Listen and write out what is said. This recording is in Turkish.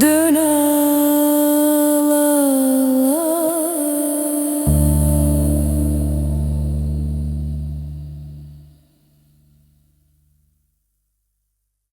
Dün